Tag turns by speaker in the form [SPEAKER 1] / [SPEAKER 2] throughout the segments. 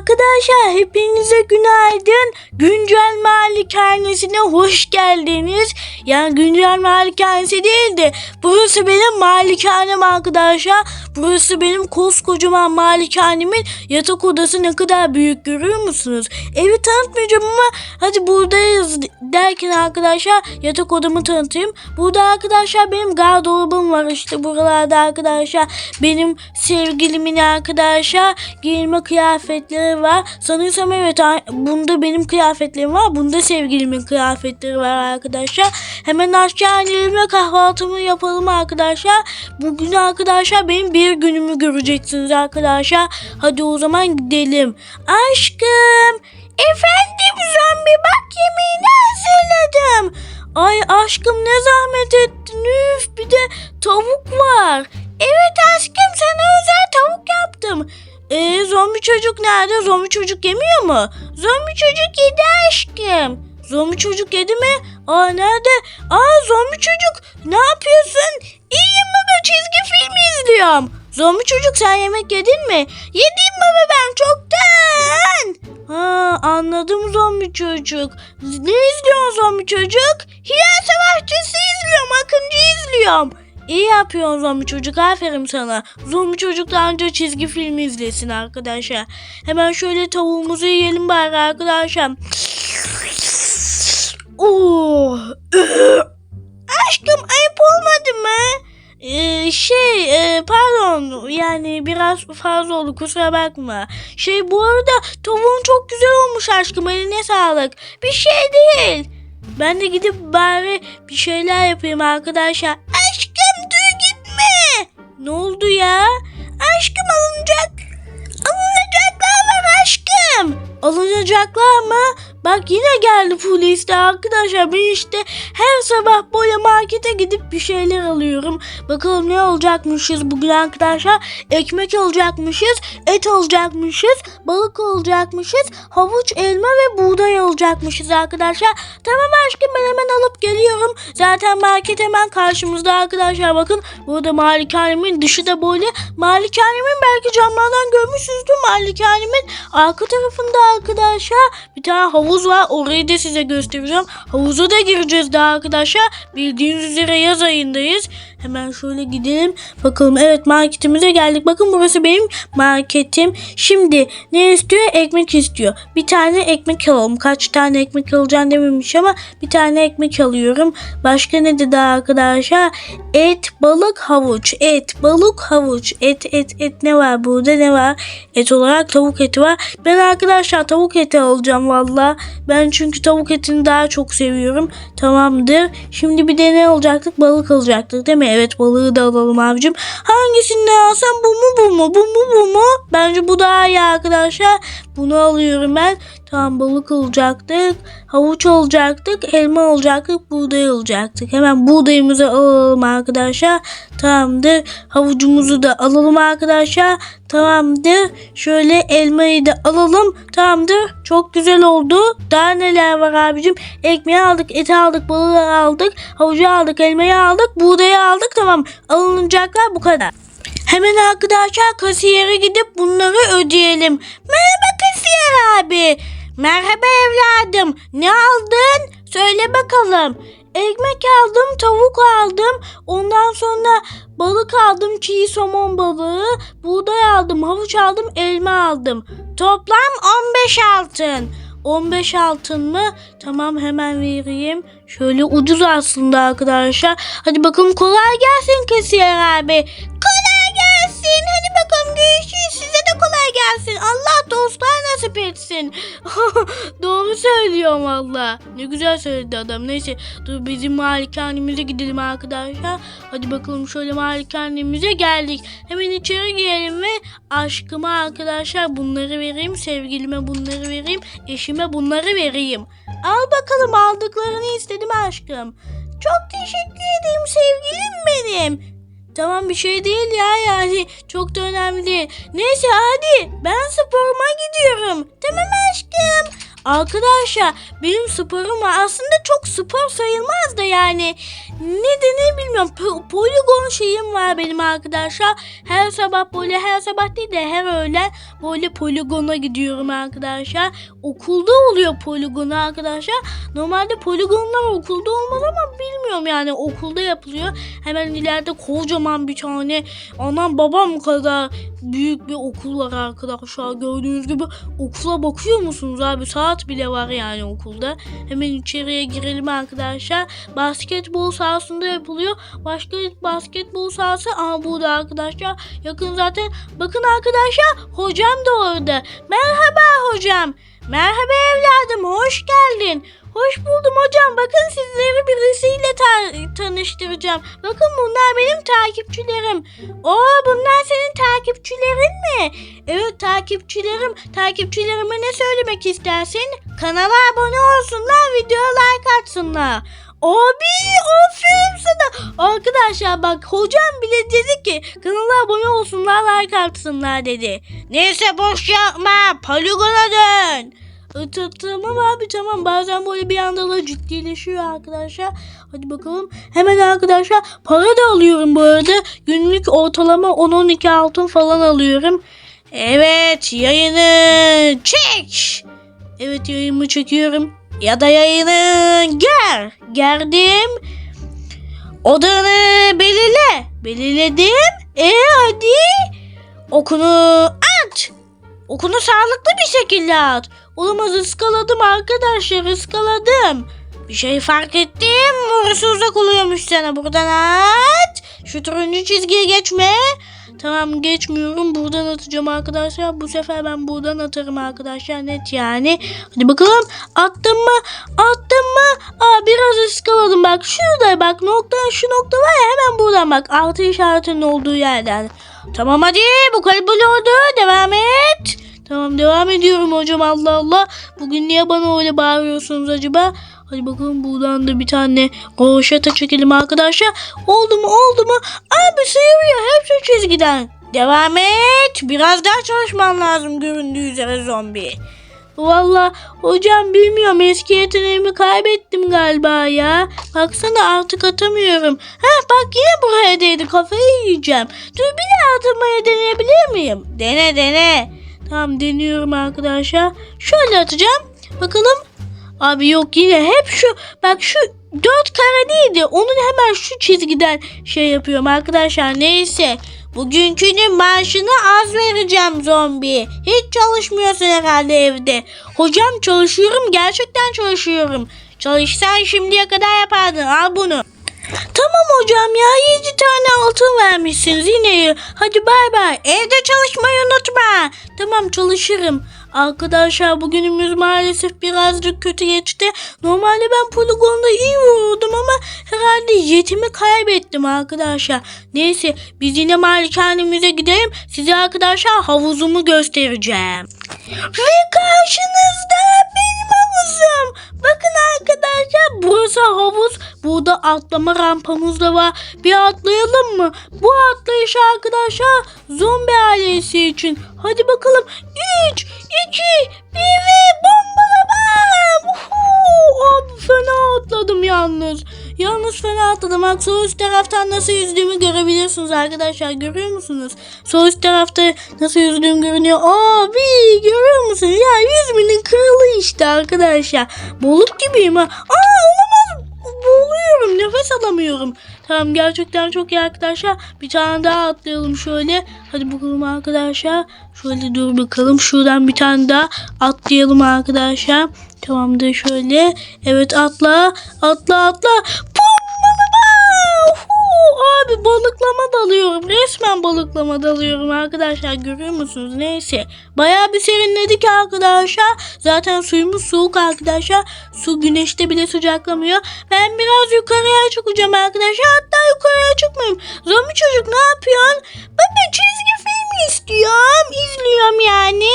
[SPEAKER 1] Arkadaşlar hepinize günaydın. Güncel malikanesine hoş geldiniz. Yani güncel malikanesi değil de burası benim malikanem arkadaşlar. Burası benim koskocaman malikanemin yatak odası ne kadar büyük görüyor musunuz? Evi tanıtmayacağım ama hadi buradayız derken arkadaşlar yatak odamı tanıtayım. Burada arkadaşlar benim gardırobum var işte buralarda arkadaşlar. Benim sevgilimin arkadaşlar giyinme kıyafetleri var. Sanırsam evet bunda benim kıyafetlerim var. Bunda sevgilimin kıyafetleri var arkadaşlar. Hemen aşağı inelim ve kahvaltımı yapalım arkadaşlar. Bugün arkadaşlar benim bir günümü göreceksiniz arkadaşlar. Hadi o zaman gidelim. Aşkım. Efendim zombi bak yemeğini hazırladım. Ay aşkım ne zahmet ettin üf bir de tavuk var. Evet aşkım sana özel tavuk yaptım. Ee, zombi çocuk nerede? Zombi çocuk yemiyor mu? Zombi çocuk yedi aşkım. Zombi çocuk yedi mi? Aa nerede? Aa zombi çocuk ne yapıyorsun? İyiyim baba çizgi film izliyorum. Zombi çocuk sen yemek yedin mi? Yedim baba ben çoktan. Ha anladım zombi çocuk. Ne izliyorsun zombi çocuk? Hilal Savaşçısı izliyorum. Akıncı izliyorum. İyi yapıyorsun zombi çocuk. Aferin sana. Zombi çocuk daha önce çizgi film izlesin arkadaşlar. Hemen şöyle tavuğumuzu yiyelim bari arkadaşlar. Oh. Aşkım ayıp olmadı mı? Ee, şey e, pardon yani biraz fazla oldu kusura bakma. Şey bu arada tavuğun çok güzel olmuş aşkım eline sağlık. Bir şey değil. Ben de gidip bari bir şeyler yapayım arkadaşlar. Aşkım dur gitme. Ne oldu ya? Aşkım alınacak. Alınacaklar var aşkım. Alınacaklar mı? Bak yine geldi polis de arkadaşlar ben işte her sabah böyle markete gidip bir şeyler alıyorum. Bakalım ne alacakmışız bugün arkadaşlar. Ekmek alacakmışız, et alacakmışız, balık alacakmışız, havuç, elma ve buğday alacakmışız arkadaşlar. Tamam aşkım ben hemen alıp geliyorum. Zaten market hemen karşımızda arkadaşlar bakın. Burada malikanemin dışı da böyle. Malikanemin belki camlardan görmüşsünüzdür. Malikanemin arka tarafında arkadaşlar bir tane havuz var. Orayı da size göstereceğim. Havuza da gireceğiz daha arkadaşlar. Bildiğiniz üzere yaz ayındayız. Hemen şöyle gidelim. Bakalım evet marketimize geldik. Bakın burası benim marketim. Şimdi ne istiyor? Ekmek istiyor. Bir tane ekmek alalım. Kaç tane ekmek alacağını dememiş ama bir tane ekmek alıyorum. Başka ne dedi arkadaşlar? Et, balık, havuç. Et, balık, havuç. Et, et, et ne var burada ne var? Et olarak tavuk eti var. Ben arkadaşlar tavuk eti alacağım valla. Ben çünkü tavuk etini daha çok seviyorum. Tamamdır. Şimdi bir de ne alacaktık? Balık alacaktık değil mi? Evet balığı da alalım abicim. Hangisini alsam bu mu bu mu? Bu mu bu mu? Bence bu daha iyi arkadaşlar. Bunu alıyorum ben. Tamam balık alacaktık. Havuç alacaktık. Elma alacaktık. Buğday alacaktık. Hemen buğdayımızı alalım arkadaşlar. Tamamdır. Havucumuzu da alalım arkadaşlar. Tamamdır. Şöyle elmayı da alalım. Tamamdır. Çok güzel oldu. Daha neler var abicim? Ekmeği aldık, eti aldık, balığı aldık, havucu aldık, elmayı aldık, buğdayı aldık. Tamam. Alınacaklar bu kadar. Hemen arkadaşlar kasiyere gidip bunları ödeyelim. Merhaba kasiyer abi. Merhaba evladım. Ne aldın? Söyle bakalım. Ekmek aldım, tavuk aldım. Ondan sonra balık aldım, çiğ somon balığı. Buğday aldım, havuç aldım, elma aldım. Toplam 15 altın. 15 altın mı? Tamam hemen vereyim. Şöyle ucuz aslında arkadaşlar. Hadi bakalım kolay gelsin kasiyer abi. Kolay gelsin. Hadi bakalım görüşürüz. Gelsin. Allah dostlar nasip etsin. Doğru söylüyorum valla. Ne güzel söyledi adam. Neyse dur bizim malikanemize gidelim arkadaşlar. Hadi bakalım şöyle malikanemize geldik. Hemen içeri girelim ve aşkıma arkadaşlar bunları vereyim. Sevgilime bunları vereyim. Eşime bunları vereyim. Al bakalım aldıklarını istedim aşkım. Çok teşekkür ederim sevgilim benim. Tamam bir şey değil ya yani çok da önemli değil. Neyse hadi ben sporuma gidiyorum. Tamam aşkım. Arkadaşlar benim sporum. Aslında çok spor sayılmaz da yani. Ne denir bilmiyorum. Po- poligon şeyim var benim arkadaşlar. Her sabah böyle her sabah değil de her öğlen böyle poligona gidiyorum arkadaşlar. Okulda oluyor poligonu arkadaşlar. Normalde poligonlar okulda olmaz ama bilmiyorum yani okulda yapılıyor. Hemen ileride kocaman bir tane anam babam kadar büyük bir okul var arkadaşlar. Gördüğünüz gibi okula bakıyor musunuz abi? Saat bile var yani okulda. Hemen içeriye girelim arkadaşlar. Basketbol sahasında yapılıyor. Başka basketbol sahası aa burada arkadaşlar. Yakın zaten. Bakın arkadaşlar hocam da orada. Merhaba hocam. Merhaba evladım hoş geldin. Hoş buldum hocam. Bakın sizleri birisiyle ta- tanıştıracağım. Bakın bunlar benim takipçilerim. Oo bunlar senin takipçilerin Evet takipçilerim. Takipçilerime ne söylemek istersin? Kanala abone olsunlar, videoya like atsınlar. Abi aferin sana. Arkadaşlar bak hocam bile dedi ki kanala abone olsunlar like atsınlar dedi. Neyse boş yapma poligona dön. Ta- Tamam abi tamam bazen böyle bir anda da ciddileşiyor arkadaşlar. Hadi bakalım hemen arkadaşlar para da alıyorum bu arada. Günlük ortalama 10-12 altın falan alıyorum. Evet yayını çek. Evet yayımı çekiyorum. Ya da yayını ger. Gerdim. Odanı belirle. Belirledim. E hadi. Okunu aç. Okunu sağlıklı bir şekilde at. Olamaz ıskaladım arkadaşlar ıskaladım. Bir şey fark ettim. Orası uzak oluyormuş sana. Buradan at. Şu turuncu çizgiye geçme. Tamam geçmiyorum. Buradan atacağım arkadaşlar. Bu sefer ben buradan atarım arkadaşlar. Net yani. Hadi bakalım. Attım mı? Attım mı? Aa biraz ıskaladım. Bak şurada bak nokta şu nokta var ya hemen buradan bak. Altı işaretinin olduğu yerden. Tamam hadi bu kalıbı oldu. Devam et. Tamam devam ediyorum hocam Allah Allah. Bugün niye bana öyle bağırıyorsunuz acaba? Hadi bakalım buradan da bir tane roşata çekelim arkadaşlar. Oldu mu oldu mu? Abi sıyırıyor hepsi çizgiden. Devam et. Biraz daha çalışman lazım göründüğü üzere zombi. Valla hocam bilmiyorum eski yeteneğimi kaybettim galiba ya. Baksana artık atamıyorum. Ha bak yine buraya değdi kafayı yiyeceğim. Dur bir daha atılmaya deneyebilir miyim? Dene dene. Tamam deniyorum arkadaşlar. Şöyle atacağım. Bakalım. Abi yok yine hep şu bak şu dört kare değildi. Onun hemen şu çizgiden şey yapıyorum arkadaşlar. Neyse. Bugünkünün maaşını az vereceğim zombi. Hiç çalışmıyorsun herhalde evde. Hocam çalışıyorum. Gerçekten çalışıyorum. Çalışsan şimdiye kadar yapardın. Al bunu. Tamam hocam ya 7 tane altın vermişsiniz yine. Hadi bay bay. Evde çalışmayı unutma. Tamam çalışırım. Arkadaşlar bugünümüz maalesef birazcık kötü geçti. Normalde ben poligonda iyi vururdum ama herhalde yetimi kaybettim arkadaşlar. Neyse biz yine malikanemize gidelim. Size arkadaşlar havuzumu göstereceğim. Ve karşınızda benim havuzum. Bakın arkadaşlar burası havuz. Burada atlama rampamız da var. Bir atlayalım mı? Bu atlayış arkadaşlar zombi ailesi için. Hadi bakalım. 3, 2, 1 ve bombalama. Uhu! Abi fena atladım yalnız. Yalnız fena atladım. Bak sol üst taraftan nasıl yüzdüğümü görebilirsiniz arkadaşlar. Görüyor musunuz? Sol üst tarafta nasıl yüzdüğüm görünüyor. Abi görüyor musunuz? Ya yüzümün kırılı işte arkadaşlar. Balık gibiyim ha. Aa. Boğuluyorum. Nefes alamıyorum. Tamam gerçekten çok iyi arkadaşlar. Bir tane daha atlayalım şöyle. Hadi bakalım arkadaşlar. Şöyle dur bakalım. Şuradan bir tane daha atlayalım arkadaşlar. Tamamdır şöyle. Evet atla. Atla atla. Abi balıklama dalıyorum. Resmen balıklama dalıyorum arkadaşlar. Görüyor musunuz? Neyse. Bayağı bir serinledik arkadaşlar. Zaten suyumuz soğuk arkadaşlar. Su güneşte bile sıcaklamıyor. Ben biraz yukarıya çıkacağım arkadaşlar. Hatta yukarıya çıkmayayım. Zombi çocuk ne yapıyorsun? Baba çizgi film istiyorum. İzliyorum yani.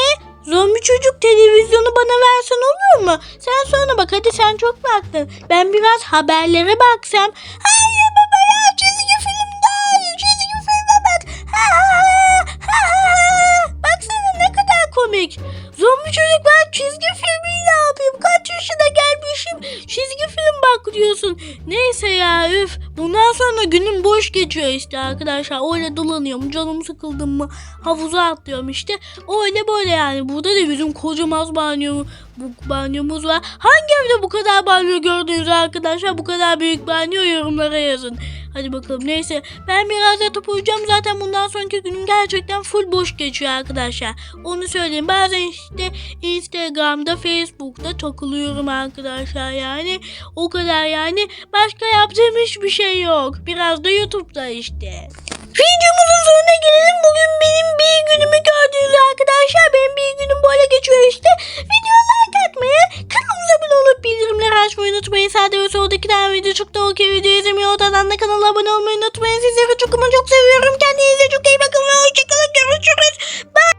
[SPEAKER 1] Zombi çocuk televizyonu bana versen olur mu? Sen sonra bak hadi sen çok baktın. Ben biraz haberlere baksam. Hayır komik. Zombi çocuk ben çizgi filmi ne yapayım? Kaç yaşına gelmişim? Çizgi film bak diyorsun. Neyse ya üf. Bundan sonra günüm boş geçiyor işte arkadaşlar. Öyle dolanıyorum. Canım sıkıldım mı havuza atlıyorum işte. Öyle böyle yani. Burada da bizim kocaman banyo, bu banyomuz var. Hangi evde bu kadar banyo gördünüz arkadaşlar? Bu kadar büyük banyo yorumlara yazın. Hadi bakalım neyse. Ben biraz yatıp uyuyacağım. Zaten bundan sonraki günüm gerçekten full boş geçiyor arkadaşlar. Onu söyleyeyim. Bazen işte Instagram'da, Facebook'ta takılıyorum arkadaşlar yani. O kadar yani. Başka yaptığım hiçbir şey yok. Biraz da YouTube'da işte. Videomuzun sonuna gelelim. Bugün benim bir günümü gördünüz arkadaşlar. Benim bir günüm böyle geçiyor işte. Videoya like atmayı, kanalımıza abone olup bildirimleri açmayı unutmayın. Sadece soldakiler video çok da okey video izlemiyor. Odadan da kanala abone olmayı unutmayın. Sizleri çok ama çok seviyorum. Kendinize çok iyi bakın ve hoşçakalın. Görüşürüz. Bye.